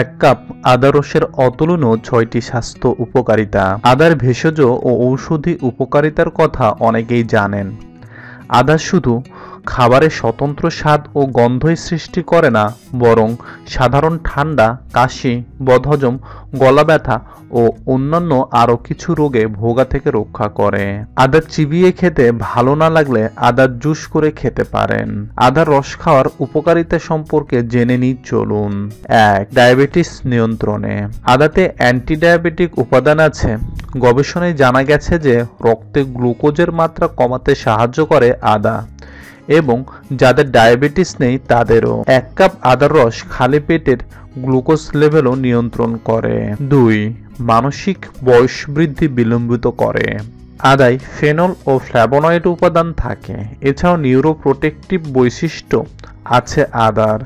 এক কাপ আদা রসের অতুলনীয় ছয়টি স্বাস্থ্য উপকারিতা। আদার ভেষজ ও ঔষধি উপকারিতার কথা অনেকেই জানেন। আদা শুধু খাবারে স্বতন্ত্র স্বাদ ও গন্ধই সৃষ্টি করে না, বরং সাধারণ ঠান্ডা, কাশি, বদহজম গলা ব্যথা ও অন্যান্য আরও কিছু রোগে ভোগা থেকে রক্ষা করে। আদা চিবিয়ে খেতে ভালো না লাগলে আদার জুস করে খেতে পারেন। আদার রস খাওয়ার উপকারিতা সম্পর্কে জেনে নিই চলুন। এক, ডায়াবেটিস নিয়ন্ত্রণে। আদাতে অ্যান্টি ডায়াবেটিক উপাদান আছে। গবেষণায় জানা গেছে যে রক্তে গ্লুকোজের মাত্রা কমাতে সাহায্য করে আদা। এবং যাদের ডায়াবেটিস নেই তাদেরও। এক কাপ আদার রস খালি পেটের গ্লুকোজ লেভেলও নিয়ন্ত্রণ করে। দুই, মানসিক বয়স বৃদ্ধি বিলম্বিত করে। আদায় ফেনল ও ফ্ল্যাবোনয়েড উপাদান থাকে। এছাড়াও নিউরোপ্রোটেকটিভ বৈশিষ্ট্য আছে আদার।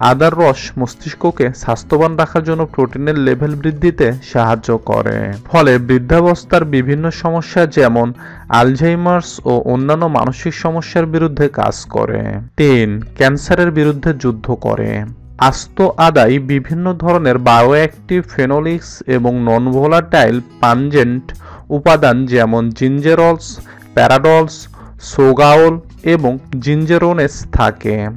আদার রস মস্তিষ্ককে স্বাস্থ্যবান রাখার জন্য প্রোটিনের লেভেল বৃদ্ধিতে সাহায্য করে। ফলে বৃদ্ধাবস্থার বিভিন্ন সমস্যা যেমন আলঝাইমার্স ও অন্যান্য মানসিক সমস্যার বিরুদ্ধে কাজ করে। তিন, ক্যান্সারের বিরুদ্ধে যুদ্ধ করে। আস্ত আদায় বিভিন্ন ধরনের বায়োঅ্যাক্টিভ ফেনোলিক্স এবং নন ভোলাটাইল পানজেন্ট উপাদান যেমন জিঞ্জেরলস, প্যারাডলস, সোগাওল এবং জিঞ্জেরোনেস থাকে।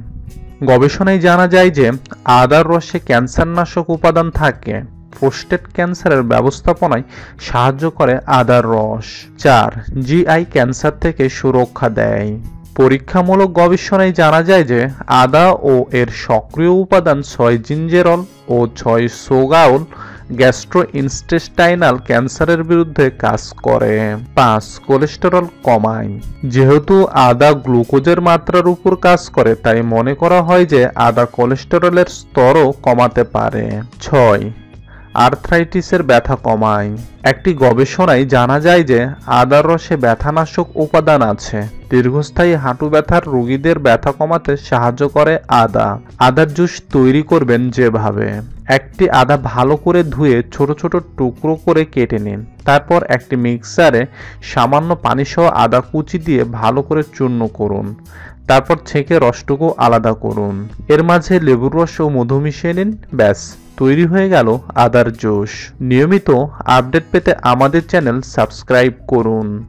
গবেষণায় জানা যায় যে আদার রসে ক্যান্সার নাশক উপাদান থাকে। প্রোস্টেট ক্যান্সারের ব্যবস্থাপনায় সাহায্য করে আদার রস চার জিআই ক্যান্সার থেকে সুরক্ষা দেয়। পরীক্ষামূলক গবেষণায় জানা যায় যে আদা ও এর সক্রিয় উপাদান ছয় জিঞ্জেরল ও ছয় সোগাউল গ্যাস্ট্রোইনস্টেস্টাইনাল ক্যান্সারের বিরুদ্ধে কাজ করে। পাঁচ কোলেস্টেরল কমায়। যেহেতু আদা গ্লুকোজের মাত্রার উপর কাজ করে, তাই মনে করা হয় যে আদা কোলেস্টেরলের স্তরও কমাতে পারে। ছয় আর্থ্রাইটিসের ব্যথা কমায়। একটি গবেষণায় জানা যায় যে আদার রসে ব্যথানাশক উপাদান আছে। দীর্ঘস্থায়ী হাঁটু ব্যথার রোগীদের ব্যথা কমাতে সাহায্য করে আদা। আদার জুস তৈরি করবেন যেভাবে। একটি আদা ভালো করে ধুয়ে ছোট ছোট টুকরো করে কেটে নিন। তারপর একটি মিক্সারে সামান্য পানি সহ আদা কুচি দিয়ে ভালো করে চূর্ণ করুন। তারপর ছেঁকে রসটুকু আলাদা করুন। এর মাঝে লেবুর রস ও মধু মিশিয়ে নিন। ব্যাস, তৈরি হয়ে গেল আদার জুস। নিয়মিত আপডেট পেতে আমাদের চ্যানেল সাবস্ক্রাইব করুন।